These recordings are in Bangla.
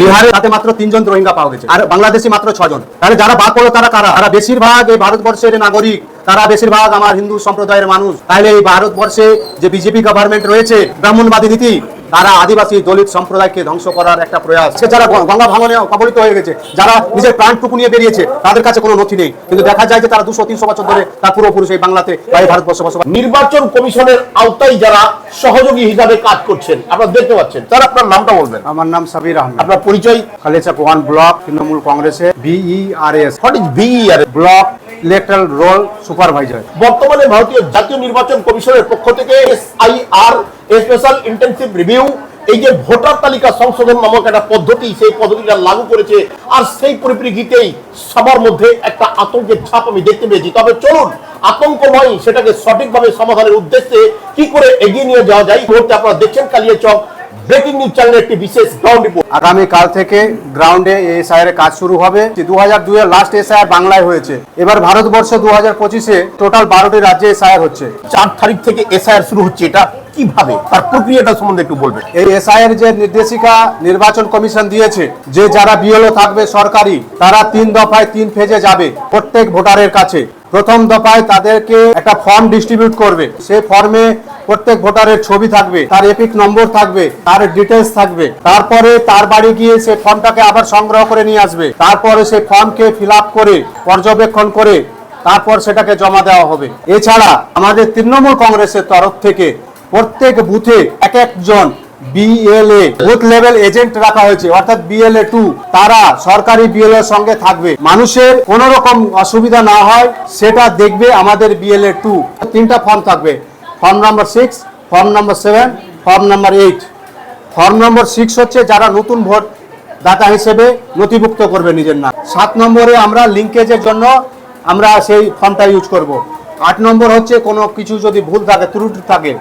বিহারে তাতে মাত্র তিনজন রোহিঙ্গা পাওয়া গেছে। আর বাংলাদেশি মাত্র ছজন। তাহলে যারা বাদ পড়ল তারা কারা? তারা বেশিরভাগ এই ভারতবর্ষের নাগরিক। তারা বেশিরভাগ আমার হিন্দু সম্প্রদায়ের মানুষ। তাহলে এই ভারতবর্ষে যে বিজেপি গভর্নমেন্ট রয়েছে, ব্রাহ্মণবাদী নীতি তারা আদিবাসী দলিত সম্প্রদায়কে ধ্বংস করার একটা প্রয়াস। সে যারা গঙ্গা ভাঙনে কবলিত হয়ে গেছে যারা নিজের প্রাণটুকু নিয়ে বেরিয়েছে তাদের কাছে কোনো নথি নেই। কিন্তু দেখা যায় যে তারা দুশো তিনশো বছর ধরে তার পূর্বপুরুষ এই বাংলাতে বা এই ভারতবর্ষে বসবাস নির্বাচন কমিশনের আওতায় যারা সহযোগী হিসাবে কাজ করছেন আপনারা দেখতে পাচ্ছেন। স্যার আপনার নামটা বলবেন। আমার নাম সাবির আহমেদ। আপনার পরিচয়? খালেচা ওয়ান ব্লক তৃণমূল কংগ্রেসে BERS what is VER block electoral roll supervisor. বর্তমানে ভারতীয় জাতীয় নির্বাচন কমিশনের পক্ষ থেকে এসআইআর স্পেশাল ইন্টেনসিভ রিভিউ এই যে ভোটার তালিকা সংশোধন নামক একটা পদ্ধতি সেই পদ্ধতিটা লাগু করেছে। আর সেই পরিপ্রেক্ষিতেই সবার মধ্যে একটা আতঙ্কের ছাপ আমি দেখতে পেয়েছি। তবে চলুন আতঙ্ক নয় সেটাকে সঠিকভাবে সমাধানের উদ্দেশ্যে কি করে এগিয়ে নিয়ে যাওয়া যায় মুহূর্তে আপনারা দেখছেন কালিয়াচক ব্রেকিং নিউজ চ্যানেলের একটি বিশেষ গ্রাউন্ড রিপোর্ট আগামী কাল থেকে গ্রাউন্ডে এসআইআর এর কাজ শুরু হবে। দু হাজার দুই এর লাস্ট এসআইআর বাংলায় হয়েছে। এবার ভারতবর্ষে দু হাজার পঁচিশে টোটাল বারোটি রাজ্যে এসআইআর হচ্ছে। চার তারিখ থেকে এসআইআর শুরু হচ্ছে এটা। কীভাবে? তার প্রক্রিয়াটা সম্বন্ধে একটু বলবেন। এই এসআইয়ের যে নির্দেশিকা নির্বাচন কমিশন দিয়েছে, যে যারা বিএলও থাকবে সরকারি, তারা তিন দফায় তিন ফেজে যাবে প্রত্যেক ভোটারের কাছে। প্রথম দফায় তাদেরকে একটা ফর্ম ডিস্ট্রিবিউট করবে। সেই ফর্মে প্রত্যেক ভোটারের ছবি থাকবে, তার এপিক নম্বর থাকবে, তার ডিটেলস থাকবে। তারপরে তার বাড়ি গিয়ে সেই ফর্মটাকে আবার সংগ্রহ করে নিয়ে আসবে। তারপরে সেই ফর্মকে ফিল করে, পর্যবেক্ষণ করে, তারপর সেটাকে জমা দেওয়া হবে। এছাড়া আমাদের তৃণমূল কংগ্রেসের তরফ থেকে প্রত্যেক বুথে এক একজন বিএলএ বুথ লেভেল এজেন্ট রাখা হয়েছে, অর্থাৎ বিএলএ টু তারা সরকারি বিএলএ সঙ্গে থাকবে। মানুষের কোন রকম অসুবিধা না হয়, সেটা দেখবে আমাদের বিএলএ টু তিনটা ফর্ম থাকবে। Form number six form number seven form number eight form number six হচ্ছে যারা নতুন ভোট দাতা হিসেবে নথিভুক্ত করবে নিজের নাম। সাত নম্বরে আমরা লিঙ্কেজের জন্য আমরা সেই ফর্মটা ইউজ করব। আট নম্বর হচ্ছে কোনো কিছু যদি ভুল থাকে, ত্রুটি থাকে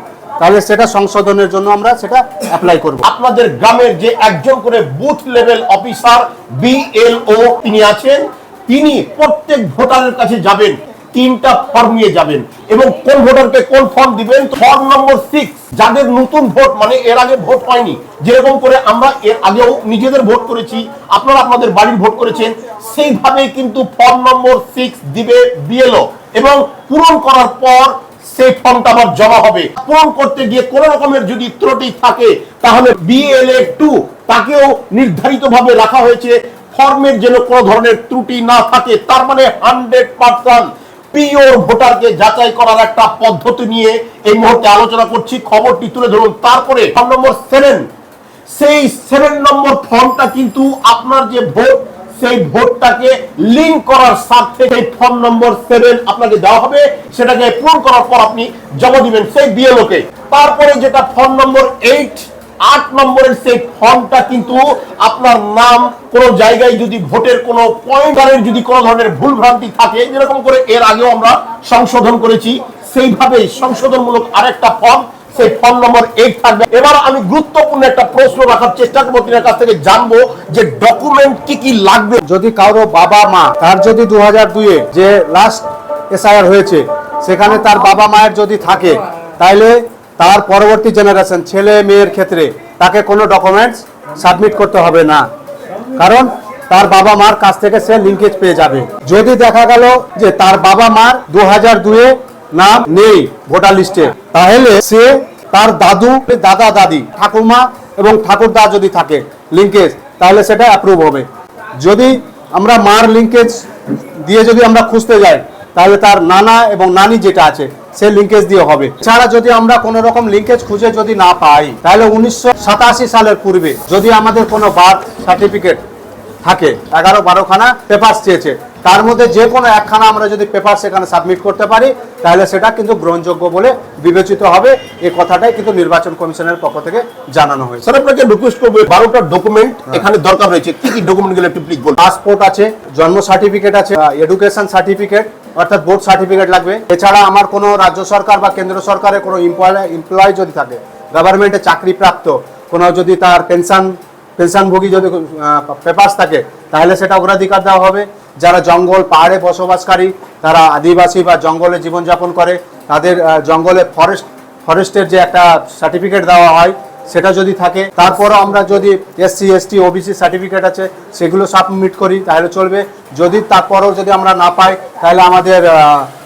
তাহলে সেটা সংশোধনের জন্য আমরা সেটা অ্যাপ্লাই করব। আপনাদের গ্রামের যে একজন করে বুথ লেভেল অফিসার বিএলও তিনি আছেন, তিনি প্রত্যেক ভোটারের কাছে যাবেন, তিনটা ফর্ম নিয়ে যাবেন এবং কোন ভোটারকে কোন ফর্ম দিবেন ফর্ম নম্বর সিক্স যাদের নতুন ভোট মানে এর আগে ভোট হয়নি, যেরকম করে আমরা এর আগেও নিজেদের ভোট করেছি, আপনারা আপনাদের বাড়ির ভোট করেছেন সেইভাবে কিন্তু ফর্ম নম্বর সিক্স দিবে বিএলও এবং পূরণ করার পর সেই ফর্মটা আবার জমা হবে। পূরণ করতে গিয়ে কোন রকমের যদি ত্রুটি থাকে, তাহলে বিএলএ টু তাকেও নির্ধারিত ভাবে রাখা হয়েছে। ফর্মের যেন কোনো ধরনের ত্রুটি না থাকে, তার মানে হান্ড্রেড পার্সেন্ট পিওর ভোটারকে যাচাই করার একটা পদ্ধতি নিয়ে এই মুহূর্তে আলোচনা করছি। খবরটি তুলে ধরুন। তারপরে ফর্ম নম্বর সেভেন সেই সেভেন নম্বর ফর্মটা কিন্তু আপনার যে ভোট সেই ভোটটাকে লিঙ্ক করার স্বার্থে সেই ফর্ম নম্বর সেভেন আপনাকে দেওয়া হবে। সেটাকে পূরণ করার পর আপনি জমা দিবেন সেই বিএলওকে তারপরে যেটা ফর্ম নম্বর এইট আট নম্বরের সেই ফর্মটা কিন্তু আপনার নাম কোন জায়গায় যদি ভোটের কোন পয়েন্টারের যদি কোনো ধরনের ভুল ভ্রান্তি থাকে, যেরকম করে এর আগেও আমরা সংশোধন করেছি, সেইভাবেই সংশোধনমূলক আরেকটা ফর্ম সেই ফর্ম নম্বর এইট থাকবে। এবার আমি গুরুত্বপূর্ণ একটা প্রশ্ন রাখার চেষ্টা করব, তিনার কাছ থেকে জানব যে ডকুমেন্ট কি কি লাগবে। যদি কারও বাবা মা, তার যদি দু হাজার দুইয়ে যে লাস্ট এসআইআর হয়েছে, সেখানে তার বাবা মায়ের যদি থাকে তাহলে তার পরবর্তী জেনারেশন ছেলে মেয়ের ক্ষেত্রে তাকে কোনো ডকুমেন্টস সাবমিট করতে হবে না। কারণ তার বাবা মার কাছ থেকে সে লিঙ্কেজ পেয়ে যাবে। যদি দেখা গেল যে তার বাবা মার দু হাজার দুয়ে নাম নেই ভোটার লিস্টে। তাহলে সে তার দাদু, দাদা, দাদি ঠাকুমা এবং ঠাকুরদা যদি থাকে লিঙ্কেজ তাহলে সেটা অ্যাপ্রুভ হবে। যদি আমরা মার লিঙ্কেজ দিয়ে যদি আমরা খুঁজতে যাই, তাহলে তার নানা এবং নানি যেটা আছে সে লিঙ্কেজ দিয়ে হবে। ছাড়া যদি আমরা কোনো রকম লিঙ্কেজ খুঁজে যদি না পাই, তাহলে উনিশশো সাতাশি সালের পূর্বে যদি আমাদের কোনো বার্থ সার্টিফিকেট থাকে, এগারো বারোখানা পেপার চেয়েছে তার মধ্যে যে কোনো একখানা আমরা যদি পেপার সেখানে সাবমিট করতে পারি তাহলে সেটা কিন্তু গ্রহণযোগ্য বলে বিবেচিত হবে। এই কথাটাই কিন্তু নির্বাচন কমিশনের পক্ষ থেকে জানানো হয়েছে। স্যার আপনাকে রিকোয়েস্ট করব বারোটা ডকুমেন্ট এখানে দরকার রয়েছে কি কি ডকুমেন্টগুলো একটু প্লিজ বলুন। পাসপোর্ট আছে জন্ম সার্টিফিকেট আছে এডুকেশন সার্টিফিকেট অর্থাৎ বোর্ড সার্টিফিকেট লাগবে। এছাড়া আমার কোনো রাজ্য সরকার বা কেন্দ্র সরকারের কোনো এমপ্লয় এমপ্লয় যদি থাকে গভর্নমেন্টে চাকরিপ্রাপ্ত কোনো যদি তার পেনশন পেনশনভোগী যদি পেপার্স থাকে তাহলে সেটা অগ্রাধিকার দেওয়া হবে। যারা জঙ্গল পাহাড়ে বসবাসকারী, তারা আদিবাসী বা জঙ্গলে জীবনযাপন করে, তাদের জঙ্গলে ফরেস্ট ফরেস্টের যে একটা সার্টিফিকেট দেওয়া হয়, সেটা যদি থাকে, তারপরও আমরা যদি এসসি এসটি ওবিসি সার্টিফিকেট আছে, সেগুলো সাবমিট করি, তাহলে চলবে। যদি তারপরও যদি আমরা না পাই, তাহলে আমাদের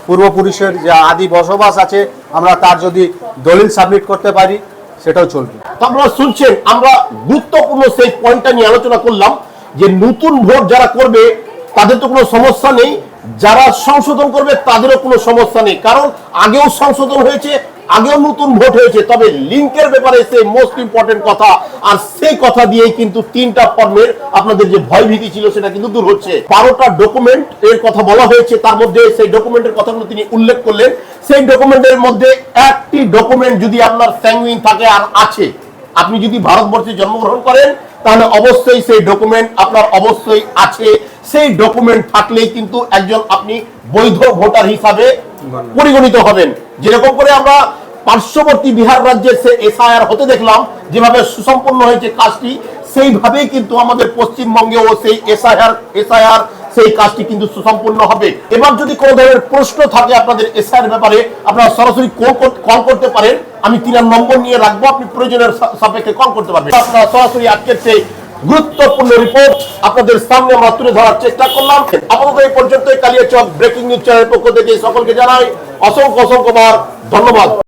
পূর্বপুরুষের যে আদি বসবাস আছে, আমরা তার যদি দলিল সাবমিট করতে পারি, সেটাও চলবে। আপনারা শুনছেন, আমরা গুরুত্বপূর্ণ সেই পয়েন্টটা নিয়ে আলোচনা করলাম, যে নতুন ভোট যারা করবে তাদের তো কোনো সমস্যা নেই। যারা সংশোধন করবে, তাদেরও কোনো সমস্যা নেই। কারণ আগেও সংশোধন হয়েছে, আগেও নতুন ভোট হয়েছে। তবে লিঙ্কের ব্যাপারে সেই মোস্ট ইম্পর্টেন্ট কথা। আর সেই কথা দিয়েই কিন্তু তিনটা ফর্মের আপনাদের যে ভয় ভীতি ছিল, সেটা কিন্তু দূর হচ্ছে। বারোটা ডকুমেন্ট এর কথা বলা হয়েছে। তার মধ্যে সেই ডকুমেন্টের কথাগুলো তিনি উল্লেখ করলেন। সেই ডকুমেন্টের মধ্যে একটি ডকুমেন্ট যদি আপনার স্যাঙ্গুইন থাকে আর আছে, আপনি যদি ভারতবর্ষে জন্মগ্রহণ করেন, তাহলে অবশ্যই সেই ডকুমেন্ট আপনার অবশ্যই আছে। সেই ডকুমেন্ট থাকলেই কিন্তু একজন আপনি বৈধ ভোটার হিসাবে পরিগণিত হবেন। যেরকম করে আমরা পার্শ্ববর্তী বিহার রাজ্যে সে এসআইআর হতে দেখলাম, যেভাবে সুসম্পন্ন হয়েছে কাজটি, সেইভাবেই কিন্তু আমাদের পশ্চিমবঙ্গেও সেই এসআইআর এসআইআর সেই কাজটি কিন্তু সুসম্পন্ন হবে। এবার যদি কোনো ধরনের প্রশ্ন থাকে আপনাদের এসআইআর ব্যাপারে, আপনারা সরাসরি কল কল করতে পারেন। আমি তিনার নম্বর নিয়ে রাখব, আপনি প্রয়োজনের সাপেক্ষে কল করতে পারবেন। আপনারা সরাসরি আজকের সেই গুরুত্বপূর্ণ রিপোর্ট আপনাদের সামনে আমরা তুলে ধরার চেষ্টা করলাম। আপাতত এই পর্যন্ত কালিয়াচক ব্রেকিং নিউজ চ্যানেলের পক্ষ থেকে সকলকে জানাই অসংখ্য অসংখ্যবার ধন্যবাদ।